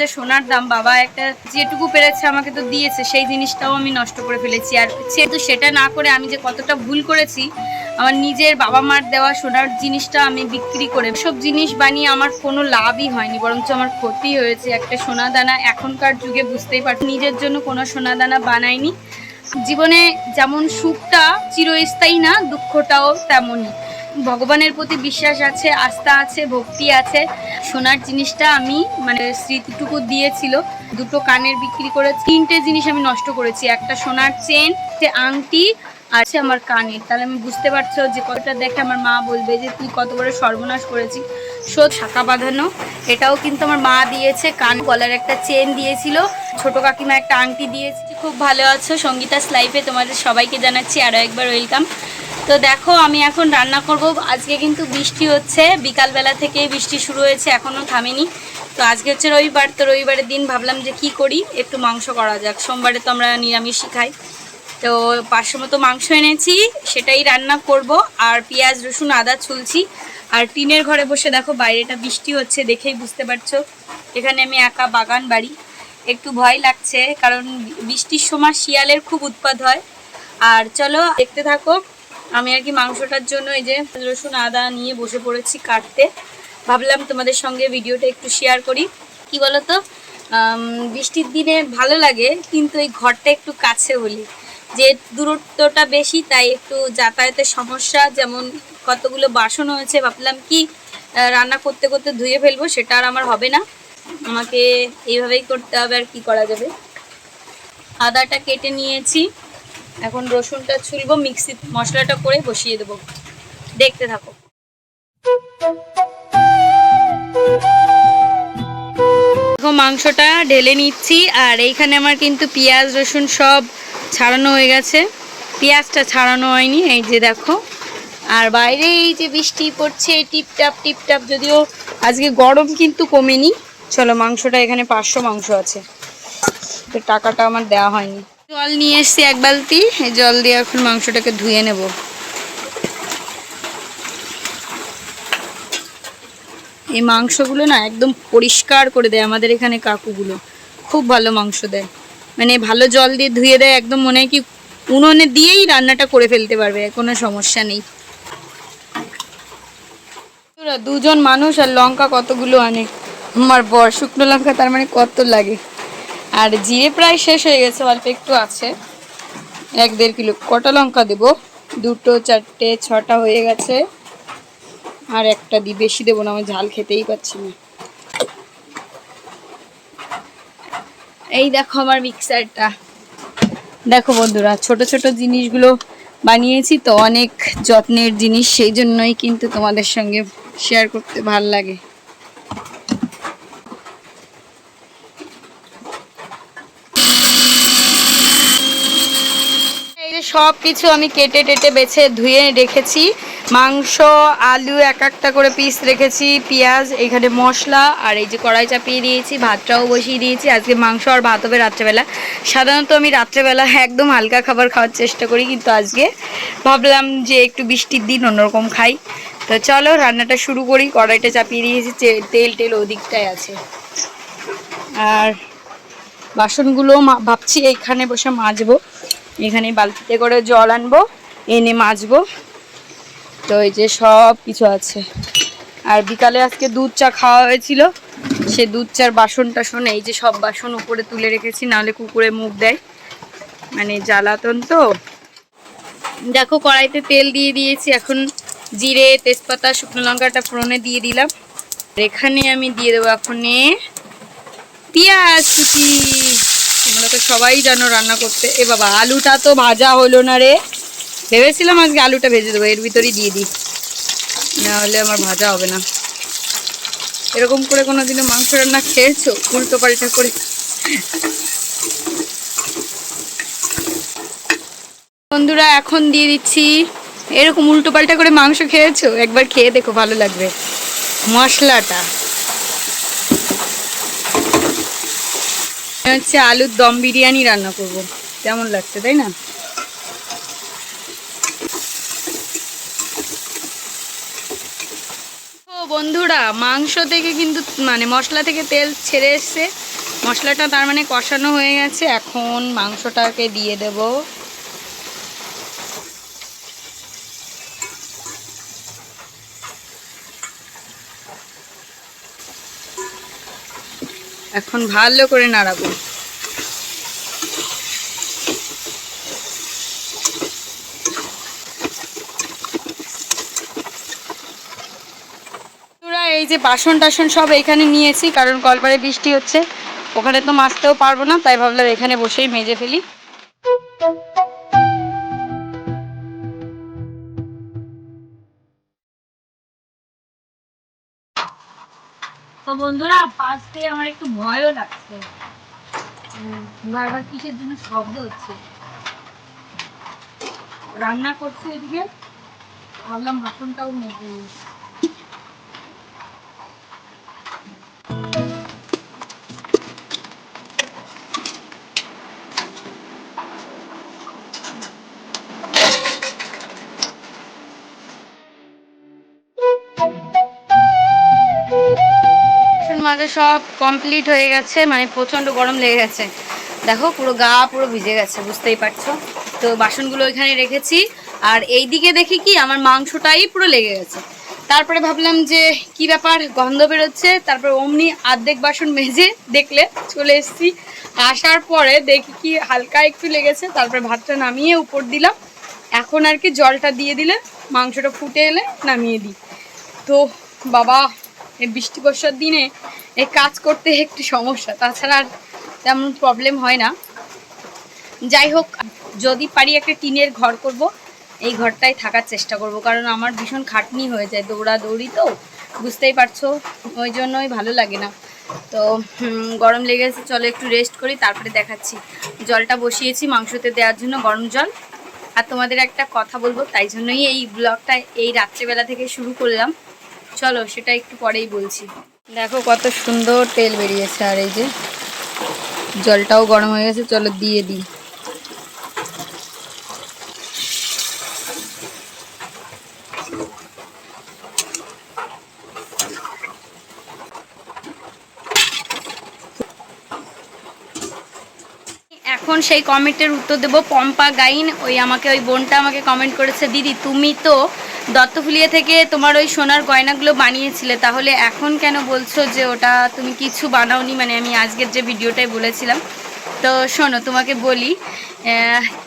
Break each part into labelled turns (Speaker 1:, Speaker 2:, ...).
Speaker 1: যে সোনার দাম, বাবা, একটা যেটুকু পেরেছে আমাকে তো দিয়েছে, সেই জিনিসটাও আমি নষ্ট করে ফেলেছি। আর সেহেতু সেটা না করে আমি যে কতটা ভুল করেছি, আমার নিজের বাবা মার দেওয়া সোনার জিনিসটা আমি বিক্রি করে সব জিনিস বানিয়ে আমার কোনো লাভই হয়নি, বরঞ্চ আমার ক্ষতি হয়েছে। একটা সোনা দানা এখনকার যুগে বুঝতেই পারছি, নিজের জন্য কোনো সোনা দানা বানাইনি। জীবনে যেমন সুখটা চিরস্থায়ী না, দুঃখটাও তেমনই। ভগবানের প্রতি বিশ্বাস আছে, আস্থা আছে, ভক্তি আছে। সোনার জিনিসটা আমি মানে স্মৃতিটুকু দিয়েছিল, দুটো কানের বিক্রি করে তিনটে জিনিস আমি নষ্ট করেছি। একটা সোনার চেন আংটি আছে আমার কানের। তাহলে আমি বুঝতে পারছ যে কতটা দেখে আমার মা বলবে যে তুই কত বড় সর্বনাশ করেছি শোধ শাখা বাঁধানো, এটাও কিন্তু আমার মা দিয়েছে। কান গলার একটা চেন দিয়েছিল, ছোট কাকিমা একটা আংটি দিয়েছে। খুব ভালো আছো সঙ্গীতাস লাইফে তোমাদের সবাইকে জানাচ্ছি আরও একবার ওয়েলকাম তো দেখো, আমি এখন রান্না করব। আজকে কিন্তু বৃষ্টি হচ্ছে। বিকালবেলা থেকে বৃষ্টি শুরু হয়েছে এখনও থামেনি। তো আজকে হচ্ছে রবিবার, তো রবিবারের দিন ভাবলাম যে কি করি? একটু মাংস করা যাক। সোমবারে তো আমরা নিরামিষই খাই। তো পাঁচশো মতো মাংস এনেছি, সেটাই রান্না করব। আর পেঁয়াজ, রসুন, আদা ছুলছি। আর টিনের ঘরে বসে দেখো, বাইরেটা বৃষ্টি হচ্ছে দেখেই বুঝতে পারছ। এখানে আমি একা বাগান বাড়ি। একটু ভয় লাগছে, কারণ বৃষ্টির সময় শিয়ালের খুব উৎপাত হয়। আর চলো, দেখতে থাকো। আমি আর কি মাংসটার জন্য এই যে রসুন, আদা নিয়ে বসে পড়েছি কাটতে। ভাবলাম তোমাদের সঙ্গে ভিডিওটা একটু শেয়ার করি। কি বলতো? বৃষ্টির দিনে ভালো লাগে, কিন্তু এই ঘরটা একটু কাছে হলে যে দূরত্বটা বেশি, তাই একটু যাতায়াতের সমস্যা, যেমন কতগুলো বাসন হয়েছে, ভাবলাম কি রান্না করতে করতে ধুয়ে ফেলব, সেটা আর আমার হবে না। আমাকে এইভাবেই করতে হবে আর কি করা যাবে। আদাটা কেটে নিয়েছি। এখন রসুনটা ছুলবো, মিক্সি মশলাটা করে বসিয়ে দেবো। দেখতে থাকো। মাংসটা ঢেলে নিচ্ছি, আর এইখানে আমার কিন্তু পেঁয়াজ, রসুন সব ছাড়ানো হয়ে গেছে। পেঁয়াজটা ছাড়ানো হয়নি, এই যে দেখো। আর বাইরে এই যে বৃষ্টি পড়ছে, টিপটাপ টিপটাপ, যদিও আজকে গরম কিন্তু কমেনি। চলো, মাংসটা এখানে পাঁচশো মাংস আছে। তো টাকাটা আমার দেওয়া হয়নি। জল নিয়ে এসছি এক বালতি। এই জল দিয়ে এখন মাংসটাকে ধুয়ে নেব। এই মাংসগুলো না একদম পরিষ্কার করে দেয় আমাদের এখানে কাকুগুলো। খুব ভালো মাংস দেয়। মানে ভালো জল দিয়ে ধুয়ে দেয়, একদম মনে হয় কি উনুনে দিয়েই রান্নাটা করে ফেলতে পারবে, কোনো সমস্যা নেই। দুজন মানুষ আর লঙ্কা কতগুলো আনে? আমার বর শুকনো লঙ্কা, তার মানে কত লাগে। আর জিরে প্রায় শেষ হয়ে গেছে, অল্প একটু আছে। এক দেড় কিলো কটা লঙ্কা দেবো? দুটো, চারটে, ছটা হয়ে গেছে। আর একটা দিই বেশি দেবো না আমি ঝাল খেতেই পাচ্ছি না। এই দেখো আমার মিক্সারটা। দেখো বন্ধুরা, ছোট ছোট জিনিসগুলো বানিয়েছি তো অনেক যত্নের জিনিস, সেই জন্যই কিন্তু তোমাদের সঙ্গে শেয়ার করতে ভালো লাগে। সব কিছু আমি কেটে টেটে বেছে ধুয়ে রেখেছি। মাংস, আলু এক একটা করে পিস রেখেছি, পেঁয়াজ, এখানে মশলা, আর এই যে কড়াই চাপিয়ে দিয়েছি, ভাতটাও বসিয়ে দিয়েছি। আজকে মাংস আর ভাত হবে রাত্রেবেলা। সাধারণত আমি রাত্রেবেলা একদম হালকা খাবার খাওয়ার চেষ্টা করি, কিন্তু আজকে ভাবলাম যে একটু বৃষ্টির দিন অন্যরকম খাই। তো চলো, রান্নাটা শুরু করি। কড়াইটা চাপিয়ে দিয়েছি তেল টেল ওদিকটায় আছে। আর বাসনগুলো ভাবছি এইখানে বসে মাজবো। এখানে বালতিতে করে জল আনব, এনে মাজবো। তো এই যে সব কিছু আছে। আর বিকালে আজকে দুধ চা খাওয়া হয়েছিল। সে দুধ চার বাসন টাসন, এই যে সব বাসন উপরে তুলে রেখেছি, নাহলে কুকুরে মুখ দেয়। মানে জ্বালাতন তো। দেখো, কড়াইতে তেল দিয়ে দিয়েছি। এখন জিরে, তেজপাতা, শুকনো লঙ্কাটা ফোড়নে দিয়ে দিলাম। এখানে আমি দিয়ে দেবো এখন পেঁয়াজ কুচি। তোমরা তো সবাই জানো রান্না করতে। এ বাবা, আলুটা তো ভাজা হলো না রে। ভেবেছিলাম আজকে আলুটা ভেজে দেবো, এর ভিতরেই দিয়ে দিই। না হলে আমার ভাজা হবে না। এরকম করে কোনোদিনও মাংস রান্না খেয়েছো? উল্টো পাল্টা করে। বন্ধুরা, এখন দিয়ে দিচ্ছি। এরকম উল্টো পাল্টা করে মাংস খেয়েছো? একবার খেয়ে দেখো, ভালো লাগবে। মশলাটা। হচ্ছে আলুর দম বিরিয়ানি রান্না করব। কেমন লাগছে, তাই না? বন্ধুরা, মাংস থেকে কিন্তু মানে মশলা থেকে তেল ছেড়ে এসছে। মশলাটা তার মানে কষানো হয়ে গেছে। এখন মাংসটাকে দিয়ে দেব। এখন ভালো করে নাড়াবো। এই যে বাসন টাসন সব এখানে নিয়েছি, কারণ কলপারে বৃষ্টি হচ্ছে। ওখানে তো মাছতেও পারব না, তাই ভাবলাম এখানে বসেই মেজে ফেলি। বন্ধুরা পাশ আমার একটু ভয়ও লাগছে। বারবার কিসের জন্য শব্দ হচ্ছে? রান্না করছে এদিকে। ভাবলাম বাসনটাও মেজে নিই। মাজা সব কমপ্লিট হয়ে গেছে মানে প্রচণ্ড গরম লেগে গেছে। দেখো, পুরো গা পুরো ভিজে গেছে, বুঝতেই পারছ? তো বাসনগুলো ওইখানে রেখেছি। আর এই দিকে দেখি কি, আমার মাংসটাই পুরো লেগে গেছে। তারপরে ভাবলাম যে, কি ব্যাপার, গন্ধ বেরোচ্ছে। তারপর অমনি আর্ধেক বাসন মেজে দেখলে চলে এসেছি। আসার পরে দেখি কি, হালকা একটু লেগেছে। তারপরে ভাতটা নামিয়ে উপর দিলাম। এখন আর কি জলটা দিয়ে দিলে, মাংসটা ফুটে এলে নামিয়ে দিই। তো বাবা বৃষ্টি বর্ষার দিনে এই কাজ করতে একটু সমস্যা। তাছাড়া আর তেমন প্রবলেম হয় না। যাই হোক, যদি পারি একটা টিনের ঘর করব। এই ঘরটাই থাকার চেষ্টা করব। কারণ আমার ভীষণ খাটনি হয়ে যায় দৌড়াদৌড়ি তো, বুঝতেই পারছ। ওই জন্যই ভালো লাগে না। তো গরম লেগেছে, চলো একটু রেস্ট করি, তারপরে দেখাচ্ছি। জলটা বসিয়েছি মাংসতে দেওয়ার জন্য গরম জল। আর তোমাদের একটা কথা বলব, তাই জন্যই এই ব্লগটা এই রাত্রেবেলা থেকে শুরু করলাম। চলো, সেটা একটু পরেই বলছি। দেখো কত সুন্দর তেল বেরিয়েছে, আর এই যে জলটাও গরম হয়ে গেছে, চলো দিয়ে দিই। এখন সেই কমেন্টের উত্তর দেবো, পম্পা গাইন, ওই আমাকে, ওই বোনটা আমাকে কমেন্ট করেছে, দিদি, তুমি তো দত্তফুলিয়া থেকে তোমার ওই সোনার গয়নাগুলো বানিয়েছিলে, তাহলে এখন কেন বলছো যে ওটা তুমি কিছু বানাওনি? মানে আমি আজকের যে ভিডিওটাই বলেছিলাম। তো শোনো, তোমাকে বলি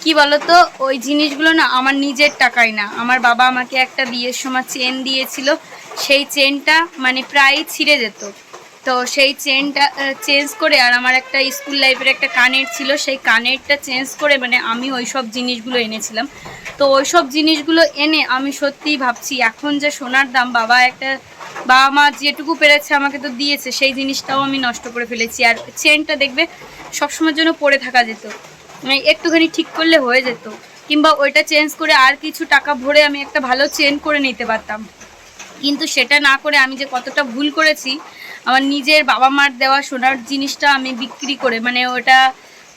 Speaker 1: কি বলো তো ওই জিনিসগুলো না আমার নিজের টাকায় না। আমার বাবা আমাকে একটা বিয়ের সময় চেন দিয়েছিল, সেই চেনটা মানে প্রায় ছিঁড়ে যেত। তো সেই চেনটা চেঞ্জ করে, আর আমার একটা স্কুল লাইফের একটা কানের ছিল, সেই কানেরটা চেঞ্জ করে মানে আমি ওই সব জিনিসগুলো এনেছিলাম। তো ওই সব জিনিসগুলো এনে আমি সত্যিই ভাবছি, এখন যে সোনার দাম, বাবা একটা, বাবা মা যেটুকু পেরেছে আমাকে তো দিয়েছে, সেই জিনিসটাও আমি নষ্ট করে ফেলেছি। আর চেনটা দেখবে, সবসময়ের জন্য পরে থাকা যেত। মানে একটুখানি ঠিক করলে হয়ে যেত। কিংবা ওইটা চেঞ্জ করে আর কিছু টাকা ভরে আমি একটা ভালো চেন করে নিতে পারতাম। কিন্তু সেটা না করে আমি যে কতটা ভুল করেছি আমার নিজের বাবা মার দেওয়া সোনার জিনিসটা আমি বিক্রি করে মানে ওটা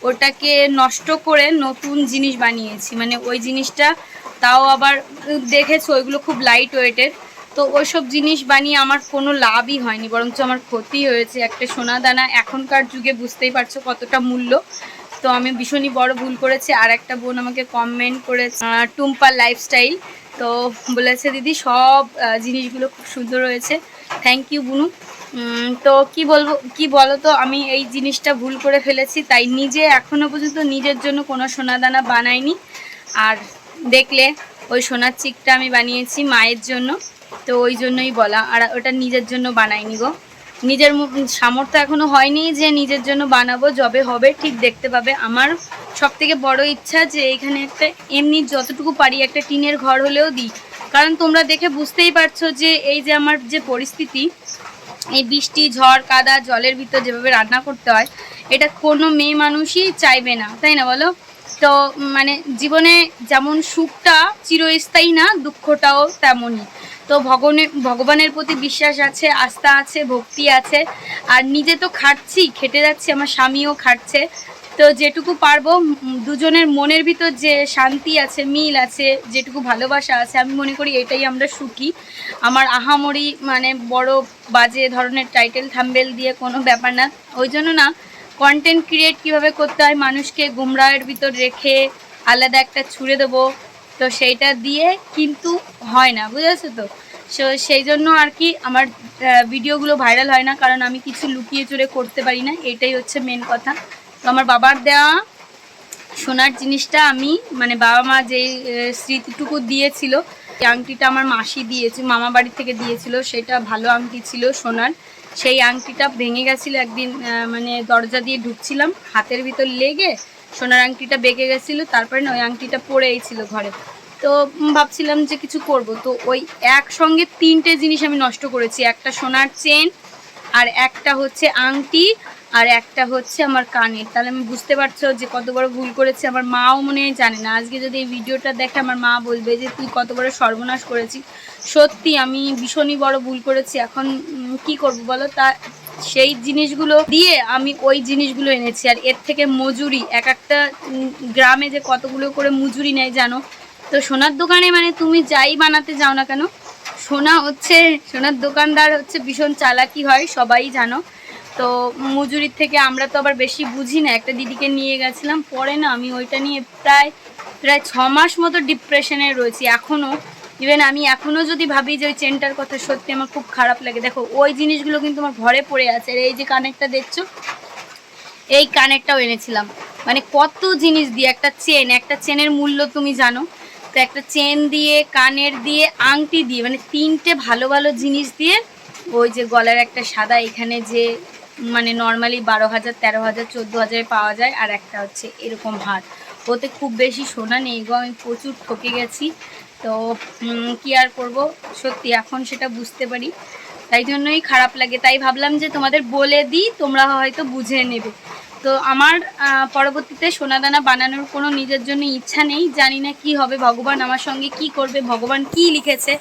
Speaker 1: ওটাকে নষ্ট করে নতুন জিনিস বানিয়েছি। মানে ওই জিনিসটা তাও আবার দেখেছ ওইগুলো খুব লাইট ওয়েটের তো ওইসব জিনিস বানিয়ে আমার কোনো লাভই হয়নি বরঞ্চ আমার ক্ষতি হয়েছে। একটা সোনা দানা এখনকার যুগে বুঝতেই পারছ কতটা মূল্য। তো আমি ভীষণই বড় ভুল করেছি। আর একটা বোন আমাকে কমেন্ট করেছে আহ, টুম্পার লাইফস্টাইল তো বলেছে দিদি সব জিনিসগুলো খুব সুন্দর হয়েছে। থ্যাংক ইউ বুনু। তো কি বলব, কি বলো তো আমি এই জিনিসটা ভুল করে ফেলেছি, তাই নিজে এখনও পর্যন্ত নিজের জন্য কোনো সোনা দানা বানাইনি। আর দেখলে, ওই সোনার চিকটা আমি বানিয়েছি মায়ের জন্য, তো ওই জন্যই বলা, আর ওটা নিজের জন্য বানাইনি গো। নিজের সামর্থ্য এখনও হয়নি যে নিজের জন্য বানাবো, যবে হবে, ঠিক দেখতে পাবে। আমার সব থেকে বড় ইচ্ছা যে এখানে একটা, এমনি যতটুকু পারি একটা টিনের ঘর হলেও দিই। কারণ তোমরা দেখে বুঝতেই পারছ যে এই যে আমার যে পরিস্থিতি এই বৃষ্টি, ঝড়, কাদা, জলের ভিতর যেভাবে রান্না করতে হয়, এটা কোনো মেয়ে মানুষই চাইবে না, তাই না বলো? তো মানে জীবনে যেমন সুখটা চিরস্থায়ী না, দুঃখটাও তেমনই। তো ভগবানের ভগবানের প্রতি বিশ্বাস আছে, আস্থা আছে, ভক্তি আছে, আর নিজে তো খাটছি, খেটে যাচ্ছি, আমার স্বামীও খাটছে। তো যেটুকু পারব দুজনের মনের ভিতর যে শান্তি আছে, মিল আছে, যেটুকু ভালোবাসা আছে, আমি মনে করি এটাই আমরা সুখী। আমার আহামরি মানে বড় বাজে ধরনের টাইটেল থাম্বেল দিয়ে কোনো ব্যাপার না। ওই জন্য না কন্টেন্ট ক্রিয়েট কীভাবে করতে হয়, মানুষকে গুমরাহের ভিতর রেখে আলাদা একটা ছুঁড়ে দেবো, তো সেইটা দিয়ে কিন্তু হয় না, বুঝেছ তো? সো সেই জন্য আর কি আমার ভিডিওগুলো ভাইরাল হয় না, কারণ আমি কিছু লুকিয়ে চুরে করতে পারি না, এটাই হচ্ছে মেন কথা। তো আমার বাবার দেওয়া সোনার জিনিসটা আমি মানে বাবা মা যেই স্মৃতিটুকু দিয়েছিল, সেই আংটিটা আমার মাসি দিয়েছে, মামা বাড়ি থেকে দিয়েছিল, সেটা ভালো আংটি ছিল সোনার। সেই আংটিটা ভেঙে গেছিল একদিন মানে দরজা দিয়ে ঢুকছিলাম, হাতের ভিতর লেগে সোনার আংটিটা বেঁকে গেছিল, তারপরে না ওই আংটিটা পড়েই ছিল ঘরে। তো ভাবছিলাম যে কিছু করব, তো ওই একসঙ্গে তিনটে জিনিস আমি নষ্ট করেছি, একটা সোনার চেন আর একটা হচ্ছে আংটি আর একটা হচ্ছে আমার কানের। তাহলে আমি বুঝতে পারছ যে কত বড় ভুল করেছি, আমার মাও মনে হয় জানে না। আজকে যদি এই ভিডিওটা দেখে আমার মা বলবে যে, তুই কত বড় সর্বনাশ করেছি। সত্যি আমি ভীষণই বড় ভুল করেছি। এখন কি করব বলো? তা সেই জিনিসগুলো দিয়ে আমি ওই জিনিসগুলো এনেছি। আর এর থেকে মজুরি, এক একটা গ্রামে যে কতগুলো করে মজুরি নেয় জানো? তো সোনার দোকানে মানে তুমি যাই বানাতে যাও না কেন? সোনা হচ্ছে, সোনার দোকানদার হচ্ছে ভীষণ চালাকি হয়, সবাই জানো। তো মজুরির থেকে আমরা তো আবার বেশি বুঝি না। একটা দিদিকে নিয়ে গেছিলাম, পরে না আমি ওইটা নিয়ে প্রায় প্রায় ছ মাস মতো ডিপ্রেশনে রয়েছি এখনও ইভেন আমি এখনও যদি ভাবি যে ওই চেনটার কথা সত্যি আমার খুব খারাপ লাগে। দেখো, ওই জিনিসগুলো কিন্তু আমার ঘরে পড়ে আছে, আর এই যে কানেরটা দেখছ, এই কানেরটাও এনেছিলাম। মানে কত জিনিস দিয়ে, একটা চেন, একটা চেনের মূল্য তুমি জানো? তো একটা চেন দিয়ে, কানের দিয়ে, আংটি দিয়ে মানে তিনটে ভালো ভালো জিনিস দিয়ে, ওই যে গলার একটা সাদা এখানে যে মানে নর্মালি বারো হাজার, তেরো হাজার, চোদ্দ হাজারে পাওয়া যায়। আর একটা হচ্ছে এরকম হার ওতে খুব বেশি সোনা নেই গো, আমি প্রচুর ঠকে গেছি। তো কি আর করব? সত্যি, এখন সেটা বুঝতে পারি। তাই জন্যই খারাপ লাগে। তাই ভাবলাম যে তোমাদের বলে দিই, তোমরা হয়তো বুঝে নেবে। তো আমার পরবর্তীতে সোনাদানা বানানোর কোনো নিজের জন্য ইচ্ছা নেই, জানি না কি হবে, ভগবান আমার সঙ্গে কি করবে, ভগবান কি লিখেছে,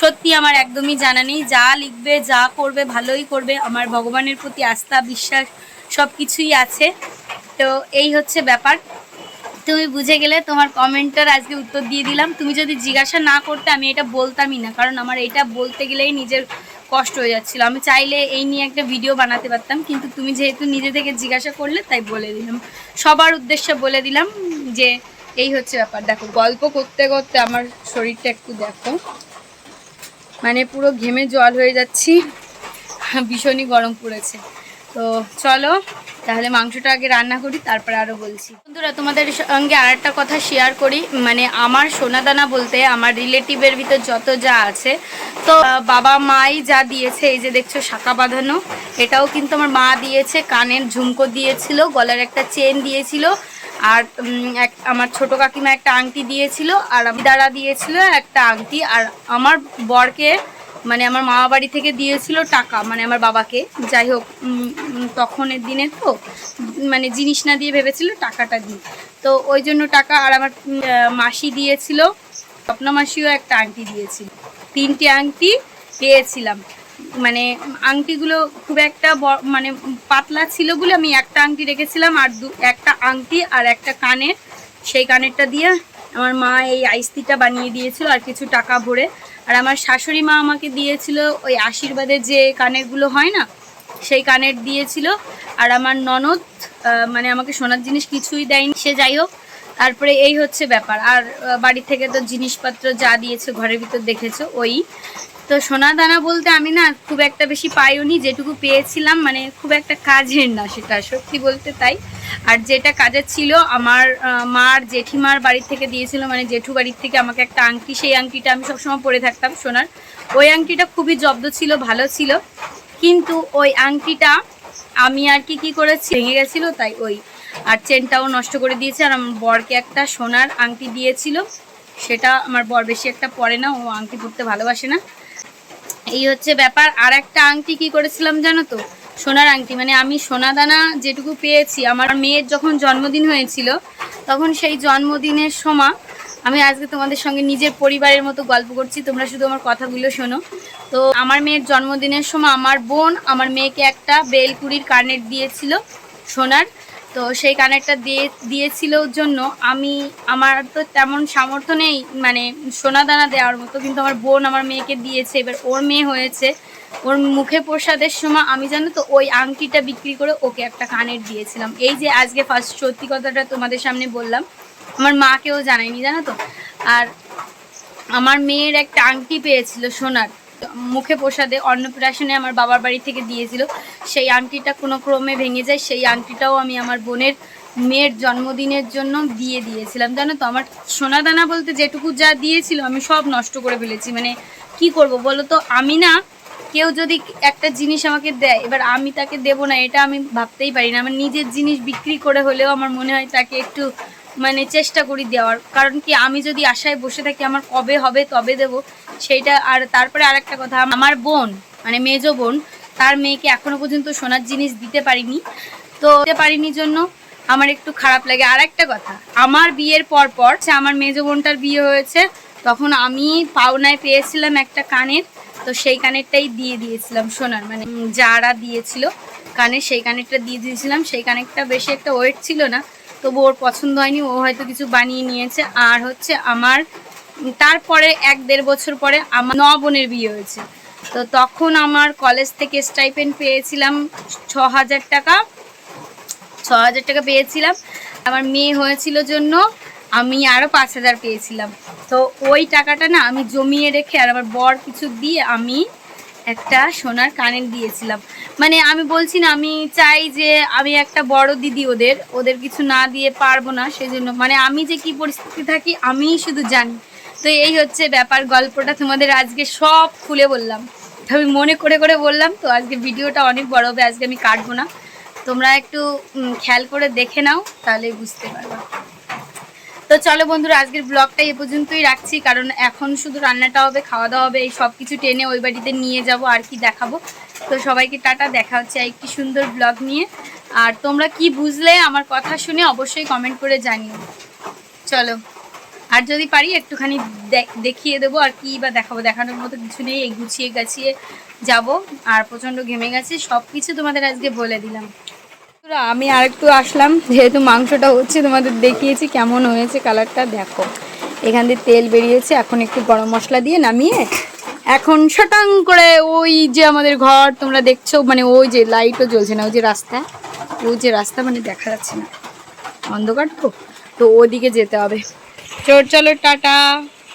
Speaker 1: সত্যি আমার একদমই জানা নেই, যা লিখবে, যা করবে, ভালোই করবে, আমার ভগবানের প্রতি আস্থা, বিশ্বাস সব কিছুই আছে। তো এই হচ্ছে ব্যাপার। তুমি বুঝে গেলে তোমার কমেন্টের আজকে উত্তর দিয়ে দিলাম। তুমি যদি জিজ্ঞাসা না করতে, আমি এটা বলতামই না, কারণ আমার এটা বলতে গেলেই নিজের কষ্ট হয়ে যাচ্ছিল। আমি চাইলে এই নিয়ে একটা ভিডিও বানাতে পারতাম, কিন্তু তুমি যেহেতু নিজে থেকে জিজ্ঞাসা করলে, তাই বলে দিলাম। সবার উদ্দেশ্যে বলে দিলাম যে, এই হচ্ছে ব্যাপার। দেখো, গল্প করতে করতে আমার শরীরটা একটু দেখো। মানে পুরো ঘেমে জল হয়ে যাচ্ছি, ভীষণই গরম পড়েছে। তো চলো, তাহলে মাংসটা আগে রান্না করি, তারপরে আরও বলছি। বন্ধুরা, তোমাদের সঙ্গে আর একটা কথা শেয়ার করি মানে আমার সোনাদানা বলতে আমার রিলেটিভের ভিতর যত যা আছে, তো বাবা মাই যা দিয়েছে, এই যে দেখছ শাখা বাঁধানো, এটাও কিন্তু আমার মা দিয়েছে, কানের ঝুমকো দিয়েছিল, গলার একটা চেন দিয়েছিল, আর এক, আমার ছোট কাকিমা একটা আংটি দিয়েছিল, আর দাদা দিয়েছিল একটা আংটি, আর আমার বরকে মানে আমার মামা বাড়ি থেকে দিয়েছিল টাকা মানে আমার বাবাকে। যাই হোক তখনের দিনে তো মানে জিনিস না দিয়ে ভেবেছিল টাকাটা দিই। তো ওই জন্য টাকা, আর আমার মাসি দিয়েছিল স্বপ্ন মাসিও একটা আংটি দিয়েছিল। তিনটে আংটি পেয়েছিলাম। মানে আংটিগুলো খুব একটা মানে পাতলা ছিল বলে আমি একটা আংটি রেখেছিলাম, আর দু, একটা আংটি আর একটা কানের। সেই কানেরটা দিয়ে আমার মা এই আইস্তিটা বানিয়ে দিয়েছিল আর কিছু টাকা ভরে আর আমার শাশুড়ি মা আমাকে দিয়েছিল ওই আশীর্বাদের যে কানেরগুলো হয় না, সেই কানের দিয়েছিল। আর আমার ননদ মানে আমাকে সোনার জিনিস কিছুই দেয়নি, সে যাই হোক। তারপরে এই হচ্ছে ব্যাপার। আর বাড়ি থেকে তো জিনিসপত্র যা দিয়েছে, ঘরের ভিতর দেখেছ, ওই। তো সোনা দানা বলতে আমি না খুব একটা বেশি পাইওনি, যেটুকু পেয়েছিলাম মানে খুব একটা কাজের না সেটা, সত্যি বলতে তাই। আর যেটা কাজের ছিল, আমার মার জেঠিমার বাড়ি থেকে দিয়েছিল মানে জেঠু বাড়ির থেকে আমাকে একটা আংটি, সেই আংটিটা আমি সবসময় পরে থাকতাম সোনার। ওই আংটিটা খুবই জব্দ ছিল, ভালো ছিল, কিন্তু ওই আংটিটা আমি আর কি কি করেছি, ভেঙে গেছিল, তাই ওই আর চেনটাও নষ্ট করে দিয়েছে, আর আমার বরকে একটা সোনার আংটি দিয়েছিল, সেটা আমার বর বেশি একটা পরে না, ও আংটি পরতে ভালোবাসে না। এই হচ্ছে ব্যাপার। আর একটা আংটি কি করেছিলাম জানো তো? সোনার আংটি। মানে আমি সোনা দানা যেটুকু পেয়েছি, আমার মেয়ের যখন জন্মদিন হয়েছিল, তখন সেই জন্মদিনের সময় আমি আজকে তোমাদের সঙ্গে নিজের পরিবারের মতো গল্প করছি। তোমরা শুধু আমার কথাগুলো শোনো। তো আমার মেয়ের জন্মদিনের সময় আমার বোন আমার মেয়েকে একটা বেলকুড়ির কার্নেট দিয়েছিল সোনার। তো সেই কানেরটা দিয়ে, দিয়েছিল জন্য আমি, আমার তো তেমন সামর্থ্য নেই মানে সোনা দানা দেওয়ার মতো, কিন্তু আমার বোন আমার মেয়েকে দিয়েছে, এবার ওর মেয়ে হয়েছে। ওর মুখে প্রসাদের সময় আমি জানো তো, ওই আংটিটা বিক্রি করে ওকে একটা কানের দিয়েছিলাম। এই যে আজকে ফার্স্ট সত্যি কথাটা তোমাদের সামনে বললাম, আমার মাকেও জানায়নি, জানো তো? আর আমার মেয়ের একটা আংটি পেয়েছিল সোনার মুখে প্রসাদে অন্নপ্রাশনে আমার বাবার বাড়ি থেকে দিয়েছিল। সেই আংটিটা কোনো ক্রমে ভেঙে যায়, সেই আংটিটাও আমি আমার বোনের মেয়ের জন্মদিনের জন্য দিয়ে দিয়েছিলাম। জানো তো, আমার সোনা দানা বলতে যেটুকু যা দিয়েছিল আমি সব নষ্ট করে ফেলেছি। মানে কি করব বলো তো? আমি না, কেউ যদি একটা জিনিস আমাকে দেয়, এবার আমি তাকে দেব না, এটা আমি ভাবতেই পারি না। আমার নিজের জিনিস বিক্রি করে হলেও আমার মনে হয় তাকে একটু মানে চেষ্টা করি দেওয়ার। কারণ কি, আমি যদি আশায় বসে থাকি আমার কবে হবে, তবে দেব। সেইটা, আর তারপরে আরেকটা কথা, আমার বোন মানে মেজো বোন, তার মেয়েকে এখনও পর্যন্ত সোনার জিনিস দিতে পারিনি। তো দিতে পারিনি জন্য আমার একটু খারাপ লাগে। আর একটা কথা, আমার বিয়ের পর পর সে আমার মেজো বোনটার বিয়ে হয়েছে, তখন আমি পাওনায় পেয়েছিলাম একটা কানের, তো সেই কানেরটাই দিয়ে দিয়েছিলাম সোনার। মানে যারা দিয়েছিল কানের, সেই কানেরটা দিয়ে দিয়েছিলাম। সেই কানেরটা বেশি একটা ওয়েট ছিল না তবু ওর পছন্দ হয়নি, ও হয়তো কিছু বানিয়ে নিয়েছে। আর হচ্ছে আমার, তারপরে এক দেড় বছর পরে আমার ন বোনের বিয়ে হয়েছে। তো তখন আমার কলেজ থেকে স্টাইপেন্ড পেয়েছিলাম ছ হাজার টাকা। ছ হাজার টাকা পেয়েছিলাম। আমার মেয়ে হয়েছিল জন্য আমি আরও পাঁচ হাজার পেয়েছিলাম। তো ওই টাকাটা না আমি জমিয়ে রেখে আর আমার বর কিছু দিয়ে আমি একটা সোনার কানের দিয়েছিলাম। মানে আমি বলছি না, আমি চাই যে আমি একটা বড় দিদি ওদের ওদের কিছু না দিয়ে পারব না সেই জন্য মানে আমি যে কি পরিস্থিতি থাকি, আমিই শুধু জানি। তো এই হচ্ছে ব্যাপার, গল্পটা তোমাদের আজকে সব খুলে বললাম। আমি মনে করে করে বললাম, তো আজকে ভিডিওটা অনেক বড় হবে, আজকে আমি কাটবো না। তোমরা একটু খেয়াল করে দেখে নাও তাহলে বুঝতে পারবে। তো চলো বন্ধুরা, আজকের ব্লগটা এ পর্যন্তই রাখছি, কারণ এখন শুধু রান্নাটা হবে খাওয়া দাওয়া হবে, এই সব কিছু টেনে ওই বাড়িতে নিয়ে যাব আর কি দেখাবো। তো সবাইকে টাটা, দেখা হচ্ছে একটি সুন্দর ব্লগ নিয়ে। আর তোমরা কি বুঝলে আমার কথা শুনে অবশ্যই কমেন্ট করে জানিও। চলো, আর যদি পারি একটুখানি দেখ- দেখিয়ে দেবো আর কি বা দেখাবো। দেখানোর মতো কিছু নেই এই গুছিয়ে গাছিয়ে যাব, আর প্রচণ্ড ঘেমে গেছে সব কিছু তোমাদের আজকে বলে দিলাম। আমি আরেকটু আসলাম। যেহেতু মাংসটা হচ্ছে তোমাদের দেখিয়েছি কেমন হয়েছে কালারটা, দেখো। এখান দিয়ে তেল বেরিয়েছে, এখন একটু গরম মশলা দিয়ে নামিয়ে এখন শটাং করে ওই যে আমাদের ঘর, তোমরা দেখছ মানে ওই যে লাইটও জ্বলছে না, ওই যে রাস্তা। ওই যে রাস্তা মানে দেখা যাচ্ছে না। অন্ধকার তো তো ওদিকে যেতে হবে। চোর চলো, টাটা।